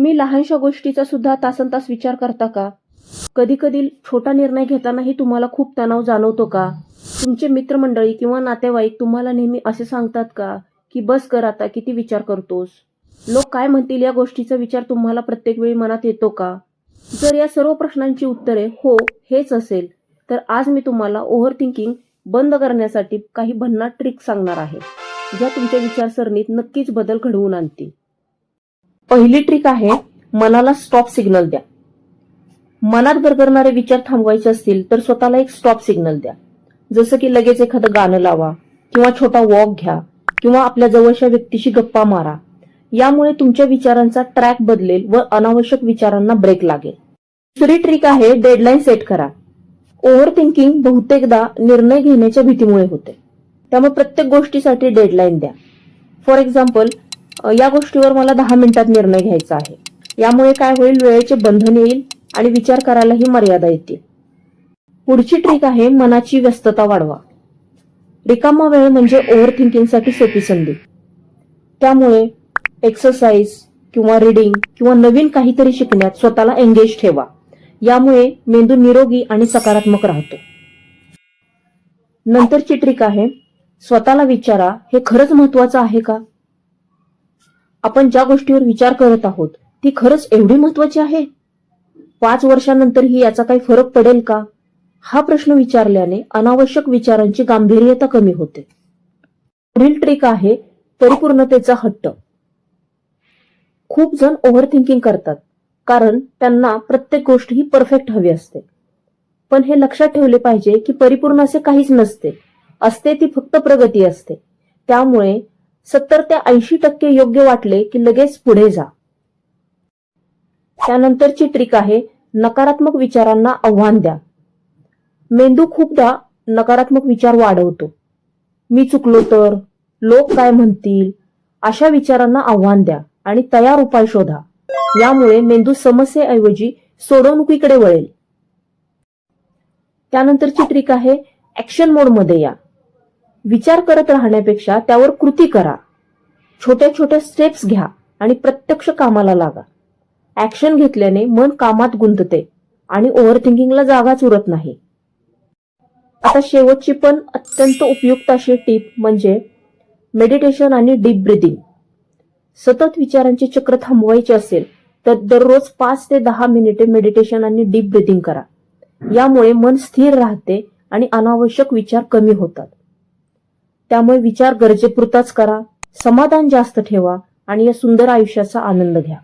तुम्ही लहानशा गोष्टीचा सुद्धा तासन तास विचार करता का? कधी कधी छोटा निर्णय घेतानाही तुम्हाला खूप तणाव जाणवतो का? तुमचे मित्रमंडळी किंवा नातेवाईक तुम्हाला नेहमी असे सांगतात का की बस कर आता किती विचार करतोस? लोक काय म्हणतील या गोष्टीचा विचार तुम्हाला प्रत्येक वेळी मनात येतो का? जर या सर्व प्रश्नांची उत्तरे हो हेच असेल तर आज मी तुम्हाला ओव्हर थिंकिंग बंद करण्यासाठी काही भन्नाट ट्रिक सांगणार आहे ज्या तुमच्या विचारसरणीत नक्कीच बदल घडवून आणतील. पहिली ट्रिक आहे मनाला स्टॉप सिग्नल द्या. मनात गरगरणारे विचार थांबवायचे असतील तर स्वतःला एक स्टॉप सिग्नल द्या. जसं की लगेच एखादं गाणं लावा किंवा छोटा वॉक घ्या किंवा आपल्या जवळच्या व्यक्तीशी गप्पा मारा. यामुळे तुमच्या विचारांचा ट्रॅक बदलेल व अनावश्यक विचारांना ब्रेक लागेल. दुसरी ट्रिक आहे डेडलाईन सेट करा. ओव्हर थिंकिंग बहुतेकदा निर्णय घेण्याच्या भीतीमुळे होते. त्यामुळे प्रत्येक गोष्टीसाठी डेडलाईन द्या. फॉर एक्झाम्पल या गोष्टीवर मला दहा मिनिटात निर्णय घ्यायचा आहे. यामुळे काय होईल वेळेचे बंधन येईल आणि विचार करायलाही मर्यादा येतील. पुढची ट्रिक आहे मनाची व्यस्तता वाढवा. रिकामा वेळ म्हणजे ओव्हर थिंकिंगसाठी सोपी संधी. त्यामुळे एक्सरसाइज किंवा रिडिंग किंवा नवीन काहीतरी शिकण्यात स्वतःला एंगेज ठेवा. यामुळे मेंदू निरोगी आणि सकारात्मक राहतो. नंतरची ट्रिक आहे स्वतःला विचारा हे खरंच महत्वाचं आहे का? आपण ज्या गोष्टीवर विचार करत आहोत ती खरंच एवढी महत्वाची आहे? पाच वर्षांनंतरही याचा काही फरक पडेल का? हा प्रश्न विचारल्याने अनावश्यक विचारांची गांभीर्यता कमी होते. पुढील ट्रिक आहे परिपूर्णतेचा हट्ट. खूप जण ओव्हर थिंकिंग करतात कारण त्यांना प्रत्येक गोष्ट ही परफेक्ट हवी असते. पण हे लक्षात ठेवले पाहिजे की परिपूर्ण असे काहीच नसते. असते ती फक्त प्रगती असते. त्यामुळे सत्तर ते ऐंशी टक्के योग्य वाटले की लगेच पुढे जा. त्यानंतरची ट्रिक आहे नकारात्मक विचारांना आव्हान द्या. मेंदू खूपदा नकारात्मक विचार वाढवतो. मी चुकलो तर? लोक काय म्हणतील? अशा विचारांना आव्हान द्या आणि तयार उपाय शोधा. यामुळे मेंदू समस्येऐवजी सोडवणुकीकडे वळेल. त्यानंतरची ट्रिक आहे ऍक्शन मोडमध्ये या. विचार करत राहण्यापेक्षा त्यावर कृती करा. छोट्या छोट्या स्टेप्स घ्या आणि प्रत्यक्ष कामाला लागा. ऍक्शन घेतल्याने मन कामात गुंतते आणि ओव्हर थिंकिंगला जागाच उरत नाही. आता शेवटची पण अत्यंत उपयुक्त अशी टीप म्हणजे मेडिटेशन आणि डीप ब्रिदिंग सतत विचारांचे चक्र थांबवायचे असेल तर दररोज पाच ते दहा मिनिटे मेडिटेशन आणि डीप ब्रिदिंग करा. यामुळे मन स्थिर राहते आणि अनावश्यक विचार कमी होतात. त्यामुळे विचार गरजेपुरताच करा समाधान जास्त ठेवा आणि या सुंदर आयुष्याचा आनंद घ्या.